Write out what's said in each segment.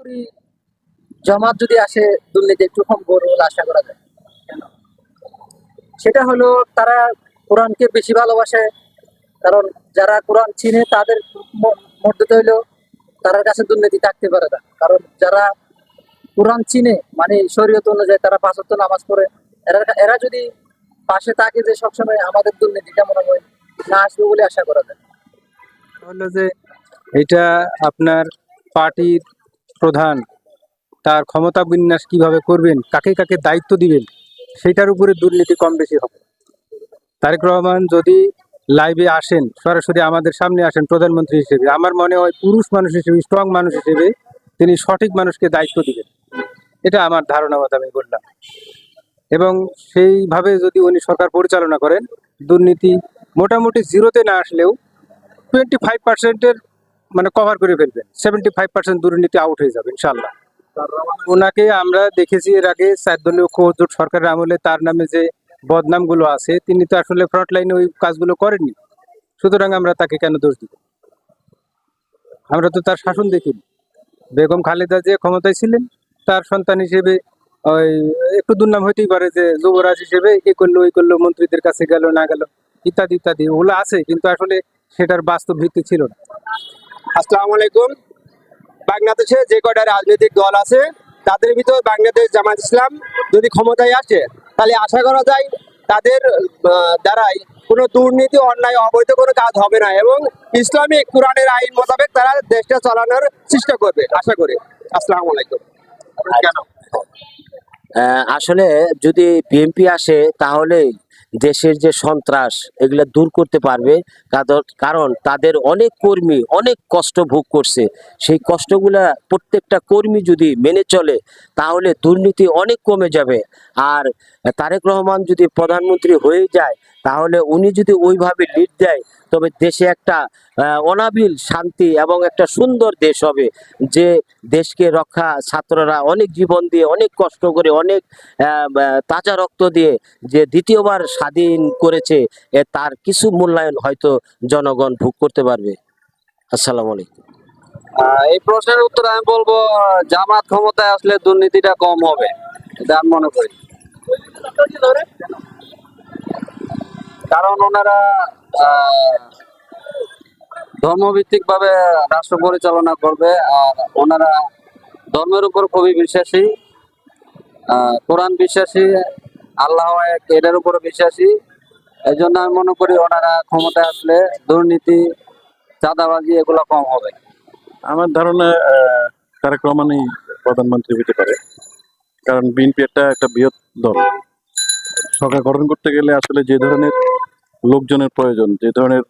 করি জামাত যদি আসে, দুর্নীতি একটু কম করবে আশা করা যায়? সেটা হলো তারা কোরআনকে বেশি ভালোবাসে, কারণ যারা কোরআন চিনে তাদের মধ্যে তো হইল তার কাছে দুর্নীতি থাকতে পারে না। কারণ যারা কোরআন চিনে মানে শরীয়ত অনুযায়ী তারা পাঁচ ওয়াক্ত নামাজ পড়ে, এরা এরা যদি পাশে থাকে যে সবসময় আমাদের দুর্নীতি কেমন হয় না আসবে বলে আশা করা যায়। হলো যে এটা আপনার পার্টির প্রধান, তার ক্ষমতা বিন্যাস কীভাবে করবেন, কাকে কাকে দায়িত্ব দিবেন, সেটার উপরে দুর্নীতি কম বেশি হবে। তারেক রহমান যদি লাইভে আসেন, সরাসরি আমাদের সামনে আসেন প্রধানমন্ত্রী হিসেবে, আমার মনে হয় পুরুষ মানুষ হিসেবে স্ট্রং মানুষ হিসেবে তিনি সঠিক মানুষকে দায়িত্ব দিবেন। এটা আমার ধারণা মতো আমি বললাম। এবং সেইভাবে যদি উনি সরকার পরিচালনা করেন, দুর্নীতি মোটামুটি জিরোতে না আসলেও টোয়েন্টি ফাইভ পার্সেন্টের মানে কভার করে ফেলবেন। সেভেন্টি ফাইভ পার্সেন্ট দুর্নীতি আউট হয়ে যাবে ইনশাল্লাহ ওনাকে আমরা দেখেছি এর আগে চার দলীয় জোট সরকারের আমলে তার নামে যে বদনামগুলো আছে, তিনি তো আসলে ফ্রন্ট লাইনে ওই কাজগুলো করেননি। সুতরাং আমরা তাকে কেন দোষ দিব? আমরা তো তার শাসন দেখিনি। বেগম খালেদা যে ক্ষমতায় ছিলেন, তার সন্তান হিসেবে ওই একটু দুর্নাম হইতেই পারে যে যুবরাজ হিসেবে এ করল, ওই করল, মন্ত্রীদের কাছে গেল, না গেল, ইত্যাদি ইত্যাদি, ওগুলো আছে, কিন্তু আসলে সেটার বাস্তব ভিত্তি ছিল না। আসসালামু আলাইকুম। বাংলাদেশে যে কয়টা রাজনৈতিক দল আছে তাদের ভিতর বাংলাদেশ জামাত ইসলাম যদি ক্ষমতায় আসে তাহলে আশা করা যায় তাদের দ্বারাই কোনো দুর্নীতি অন্যায় অবৈধ কোনো কাজ হবে না এবং ইসলামিক কোরআনের আইন মোতাবেক তারা দেশটা চালানোর চেষ্টা করবে আশা করি। আসসালামু আলাইকুম। কেন আহ, আসলে যদি বিএনপি আসে তাহলে দেশের যে সন্ত্রাস, এগুলো দূর করতে পারবে। কারণ তাদের অনেক কর্মী অনেক কষ্ট ভোগ করছে। সেই কষ্টগুলা প্রত্যেকটা কর্মী যদি মেনে চলে, তাহলে দুর্নীতি অনেক কমে যাবে। আর তারেক রহমান যদি প্রধানমন্ত্রী হয়ে যায় তাহলে উনি যদি ওইভাবে লিড দেয়, তবে দেশে একটা অনাবিল শান্তি এবং একটা সুন্দর দেশ হবে, যে দেশকে রক্ষা ছাত্ররা অনেক জীবন দিয়ে, অনেক কষ্ট করে, অনেক তাজা রক্ত দিয়ে যে দ্বিতীয়বার স্বাধীন করেছে, এ তার কিছু মূল্যায়ন হয়তো জনগণ ভোগ করতে পারবে। আসসালামু আলাইকুম। এই প্রশ্নের উত্তর আমি বলব, জামাত ক্ষমতায় আসলে দুর্নীতিটা কম হবে, এটা আমি মনে করি। কারণ ওনারা ধর্মভিত্তিক ভাবে রাষ্ট্র পরিচালনা করবে আর ওনারা ধর্মের উপর খুবই বিশ্বাসী। কোরআন বিশ্বাসী আল্লাহ এটার উপর বিশ্বাসী। এই জন্য আমি মনে করি ওনারা ক্ষমতায় আসলে দুর্নীতি চাঁদাবাজি এগুলো কম হবে। আমার ধারণা আহ, তারেক রহমানই প্রধানমন্ত্রী হতে পারে। কারণ বিএনপি একটা একটা বৃহৎ দল। সরকার গঠন করতে গেলে আসলে যে ধরনের লোকজনের প্রয়োজন, যে ধরনের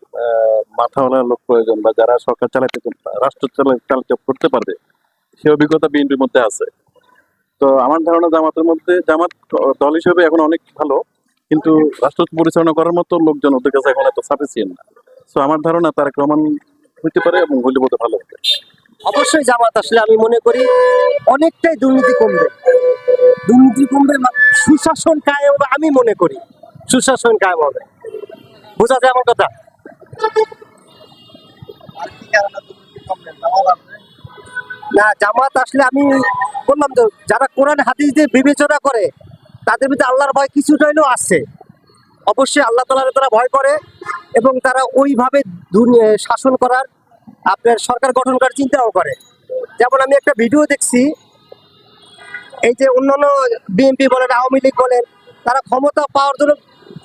মাথাওয়ালা লোক প্রয়োজন বা যারা সরকার চালাতে, রাষ্ট্র চালা- চালাতে করতে পারবে, সে অভিজ্ঞতা বিএনপির মধ্যে আছে। তো আমার ধারণা জামাতের মধ্যে, জামাত দল হিসেবে এখন অনেক ভালো, কিন্তু রাষ্ট্র পরিচালনা করার মতো লোকজন ওদের কাছে এখন এত সাফিসিয়েন্ট না। তো আমার ধারণা তারেক ক্রমান হইতে পারে এবং হইলে বোধহয় ভালো হবে। অবশ্যই জামাত আসলে আমি মনে করি অনেকটাই দুর্নীতি কমবে। দুর্নীতি কমবে মা- সুশাসন কায়েম আমি মনে করি। সুশাসন কায়েম হবে। বোঝা যায় আমার কথা? না, জামাত আসলে আমি বললাম তো যারা কোরআন, হাদিস দিয়ে বিবেচনা করে, তাদের ভিতরে আল্লাহর ভয় কিছুটা হলেও আছে। অবশ্যই আল্লাহ তালার তারা ভয় করে এবং তারা ওইভাবে শাসন করার আপনার সরকার গঠন করার চিন্তাও করে। যেমন আমি একটা ভিডিও দেখছি, এই যে অন্যান্য বিএনপি বলেন, আওয়ামী লীগ বলেন, তারা ক্ষমতা পাওয়ার জন্য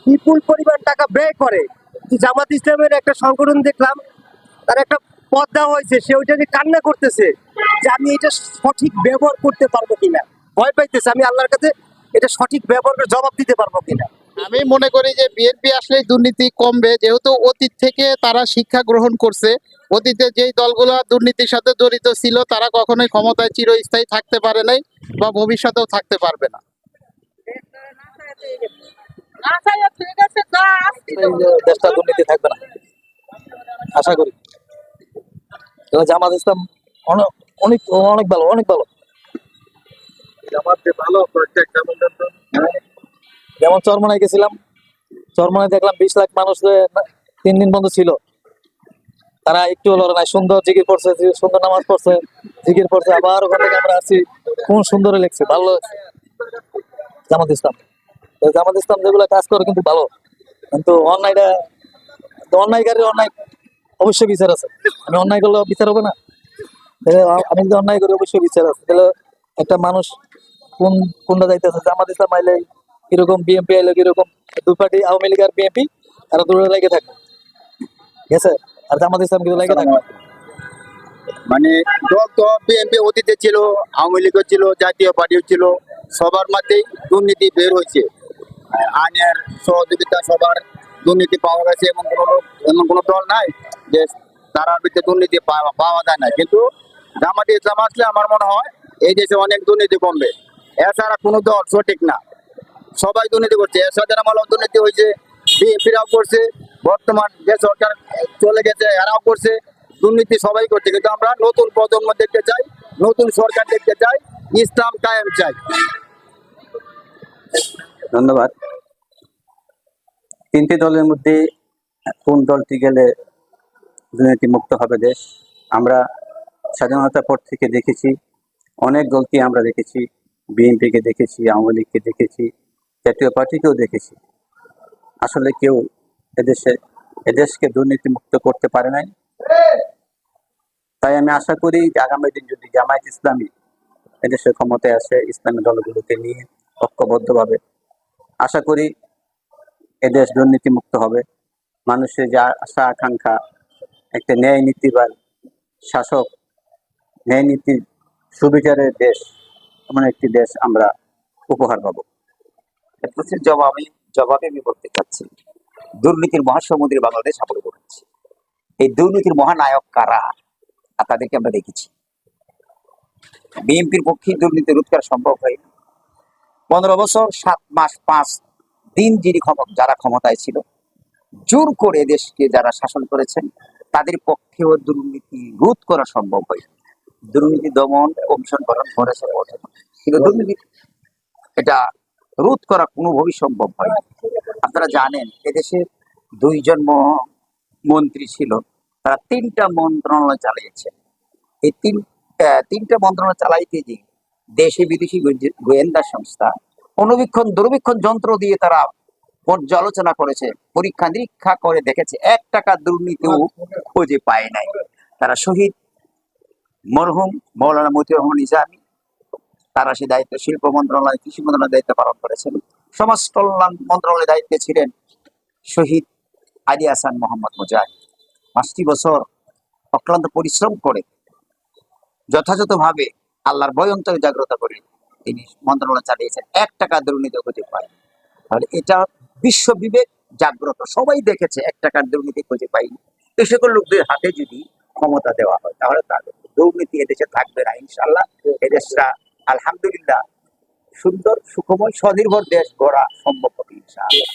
বিপুল পরিমাণ টাকা ব্যয় করে। জামাত ইসলামের একটা সংগঠন দেখলাম, তার একটা পদ দেওয়া হয়েছে, সে ওইটা নিয়ে কান্না করতেছে যে আমি এটা সঠিক ব্যবহার করতে পারব কিনা। ভয় পাইতেছে, আমি আল্লাহর কাছে এটা সঠিক ব্যবহার করে জবাব দিতে পারব কিনা। আমি মনে করি যে বিএনপি আসলেই দুর্নীতি কমবে, যেহেতু অতীত থেকে তারা শিক্ষা গ্রহণ করছে। অতীতে যেই দলগুলো দুর্নীতির সাথে জড়িত ছিল, তারা কখনোই ক্ষমতায় চিরস্থায়ী থাকতে পারে নাই বা ভবিষ্যতেও থাকতে পারবে না। দেশটা দুর্নীতি থাকবে না। আশা করি। জামাত ইসলাম অনেক অনেক অনেক ভালো অনেক ভালো। যেমন চরমনায় গেছিলাম চরমনায় দেখলাম বিশ লাখ মানুষ তিন দিন বন্ধ ছিল। তারা একটু হলো না সুন্দর জিকির পড়ছে সুন্দর নামাজ পড়ছে জিকির পড়ছে আবার ওখান থেকে আমরা আসছি। কোন সুন্দর লেগছে ভালো জামাত ইসলাম। জামাত ইসলাম যেগুলো কাজ করে কিন্তু ভালো। কিন্তু অন্যায়টা অন্যায়কারী অন্যায় অবশ্যই বিচার আছে। আমি অন্যায় করলে বিচার হবে না। আমি যদি অন্যায় করি অবশ্যই বিচার আছে। তাহলে একটা মানুষ কোন, কোনটা যাইতেছে? জামাত ইসলাম আইলে কীরকম বিএনপি আইলে কীরকম দুই পার্টি আওয়ামী লীগ আর বিএনপি তারা দূরে লেগে থাকবে। ঠিক আছে? আর জামাত ইসলাম কিন্তু লেগে থাকবে। মানে দল তো বিএনপি অতীতে ছিল, আওয়ামী লীগও ছিল, জাতীয় পার্টিও ছিল, সবার মধ্যেই দুর্নীতি বের হয়েছে। আইনের সহযোগিতা সবার দুর্নীতি পাওয়া গেছে এমন কোনো লোক এমন কোনো দল নাই যে তারার ভিতরে দুর্নীতি পাওয়া পাওয়া যায় না। কিন্তু জামাতে ইসলাম আসলে আমার মনে হয় এই দেশে অনেক দুর্নীতি কমবে। এছাড়া কোনো দল সঠিক না। সবাই দুর্নীতি করছে। এরশাদের আমলেও দুর্নীতি হয়েছে বিএনপিরাও করছে, বর্তমান যে সরকার চলে গেছে, এরাও করছে। দুর্নীতি সবাই করছে। কিন্তু আমরা নতুন প্রজন্ম দেখতে চাই, নতুন সরকার দেখতে চাই, ইসলাম কায়েম চাই। ধন্যবাদ। তিনটি দলের মধ্যে কোন দলটি গেলে দুর্নীতি মুক্ত হবে দেশ? আমরা স্বাধীনতার পর থেকে দেখেছি, অনেক দলকে আমরা দেখেছি, বিএনপিকে দেখেছি, আওয়ামী লীগকে দেখেছি, জাতীয় পার্টিকেও দেখেছি। আসলে কেউ এদেশে, এদেশকে দুর্নীতি মুক্ত করতে পারে নাই। তাই আমি আশা করি যে আগামী দিন যদি জামায়াত ইসলামী এদেশের ক্ষমতায় আসে, ইসলামী দলগুলোকে নিয়ে ঐক্যবদ্ধভাবে আশা করি এদেশ দুর্নীতি মুক্ত হবে। মানুষের যা আশা, আকাঙ্ক্ষা, একটা ন্যায় নীতিবান শাসক, ন্যায় নীতির সুবিচারের দেশ, এমন একটি দেশ আমরা উপহার পাবো। প্রতি জবাব আমি জবাবে আমি বলতে চাচ্ছি, দুর্নীতির মহাসমুদ্রে বাংলাদেশ আমরা করেছি এই দুর্নীতির মহানায়ক কারা? তাদেরকে আমরা দেখেছি। বিএনপির পক্ষে দুর্নীতি রোধ করা সম্ভব হয় পনেরো বছর, সাত মাস, পাঁচ দিন যিনি যারা ক্ষমতায় ছিল, জোর করে দেশকে যারা শাসন করেছেন, তাদের পক্ষেও দুর্নীতি রোধ করা সম্ভব হয় দুর্নীতি দমন কমিশন গঠন করেছে কিন্তু দুর্নীতি এটা রোধ করা কোনোভাবেই সম্ভব হয় আপনারা জানেন, এদেশে দুইজন মন্ত্রী ছিল, তারা তিনটা মন্ত্রণালয় চালিয়েছে। এই তিন তিনটা মন্ত্রণালয় চালাইতে গিয়ে দেশে বিদেশি গোয়েন্দা সংস্থা অনুবীক্ষণ দুর্বীক্ষণ যন্ত্র দিয়ে তারা পর্যালোচনা করেছে, পরীক্ষা নিরীক্ষা করে দেখেছে। এক টাকা দুর্নীতিও খুঁজে পায় নাই। তারা শহীদ মরহুম মৌলানা মতিউর রহমান ইজামি তারা সে দায়িত্ব শিল্প মন্ত্রণালয়, কৃষি মন্ত্রণালয় দায়িত্ব পালন করেছেন। সমাজ কল্যাণ মন্ত্রণালয়ের দায়িত্বে ছিলেন শহীদ আলী হাসান মোহাম্মদ মুজাহিদ। পাঁচটি বছর অক্লান্ত পরিশ্রম করে যথাযথভাবে আল্লাহর ভয় অন্তরে জাগ্রত করে তিনি মন্ত্রণালয় চালিয়েছেন। এক টাকা দুর্নীতি খুঁজে পায় তাহলে এটা বিশ্ব বিবেক, জাগ্রত। সবাই দেখেছে এক টাকার দুর্নীতি খুঁজে পাইনি। এ সকল লোকদের হাতে যদি ক্ষমতা দেওয়া হয়, তাহলে তাদের দুর্নীতি এদেশে থাকবে না ইনশাল্লাহ এদেশটা আলহামদুলিল্লাহ সুন্দর, সুখময়, স্বনির্ভর দেশ গড়া সম্ভব হবে, ইনশাআল্লাহ।